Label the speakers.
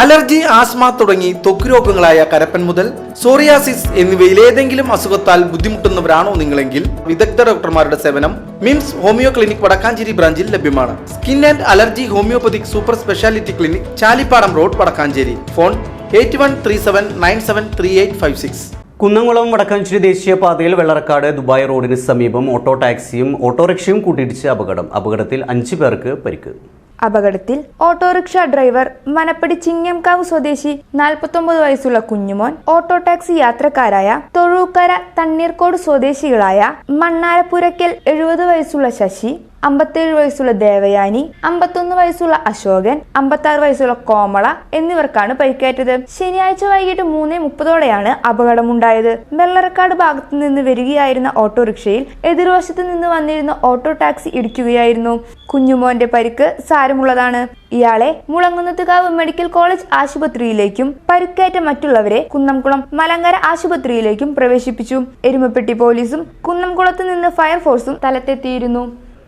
Speaker 1: Allergy asthma തുടങ്ങി ത്വക്ക് രോഗങ്ങളായ കരപ്പൻ മുതൽ സോറിയാസിസ് എന്നിവയിൽ ഏതെങ്കിലും അസുഖത്താൽ ബുദ്ധിമുട്ടുന്നവരാണോ നിങ്ങളെങ്കിൽ വിദഗ്ധ ഡോക്ടർമാരുടെ സേവനം മിംസ് ഹോമിയോ ക്ലിനിക് വടക്കാഞ്ചേരി ബ്രാഞ്ചിൽ ലഭ്യമാണ്. Skin and allergy homoeopathic super speciality clinic Chalippadam road Vadakkanchery. Phone eight one three seven nine seven three eight five six.
Speaker 2: Kunnamkulam Vadakkanchery ദേശീയപാതയിൽ വെള്ളറക്കാട് ദുബായ് റോഡിന് സമീപം ഓട്ടോ ടാക്സിയും ഓട്ടോറിക്ഷയും കൂട്ടിയിടിച്ച് അപകടം. അപകടത്തിൽ അഞ്ചു പേർക്ക് പരിക്ക്.
Speaker 3: അപകടത്തിൽ ഓട്ടോറിക്ഷ ഡ്രൈവർ മനപ്പടി ചിങ്ങംകാവ് സ്വദേശി നാൽപ്പത്തൊമ്പത് വയസ്സുള്ള കുഞ്ഞുമോൻ ഓട്ടോ ടാക്സി യാത്രക്കാരായ തൊഴൂക്കര തണ്ണീർക്കോട് സ്വദേശികളായ മണ്ണാരപ്പുരയ്ക്കൽ എഴുപത് വയസ്സുള്ള ശശി അമ്പത്തേഴ് വയസ്സുള്ള ദേവയാനി അമ്പത്തൊന്ന് വയസ്സുള്ള അശോകൻ അമ്പത്താറ് വയസ്സുള്ള കോമള എന്നിവർക്കാണ് പരിക്കേറ്റത്. ശനിയാഴ്ച വൈകിട്ട് മൂന്നേ മുപ്പതോടെയാണ് അപകടമുണ്ടായത്. വെള്ളറക്കാട് ഭാഗത്തു നിന്ന് വരികയായിരുന്ന ഓട്ടോറിക്ഷയിൽ എതിർവശത്ത് നിന്ന് വന്നിരുന്ന ഓട്ടോ ടാക്സി ഇടിക്കുകയായിരുന്നു. കുഞ്ഞുമോന്റെ പരിക്ക് സാരമുള്ളതാണ്. ഇയാളെ മുളങ്ങുന്നത്തുകാവ് മെഡിക്കൽ കോളേജ് ആശുപത്രിയിലേക്കും പരിക്കേറ്റ മറ്റുള്ളവരെ കുന്നംകുളം മലങ്കര ആശുപത്രിയിലേക്കും പ്രവേശിപ്പിച്ചു. എരുമപ്പെട്ടി പോലീസും കുന്നംകുളത്ത് നിന്ന് ഫയർഫോഴ്സും സ്ഥലത്തെത്തിയിരുന്നു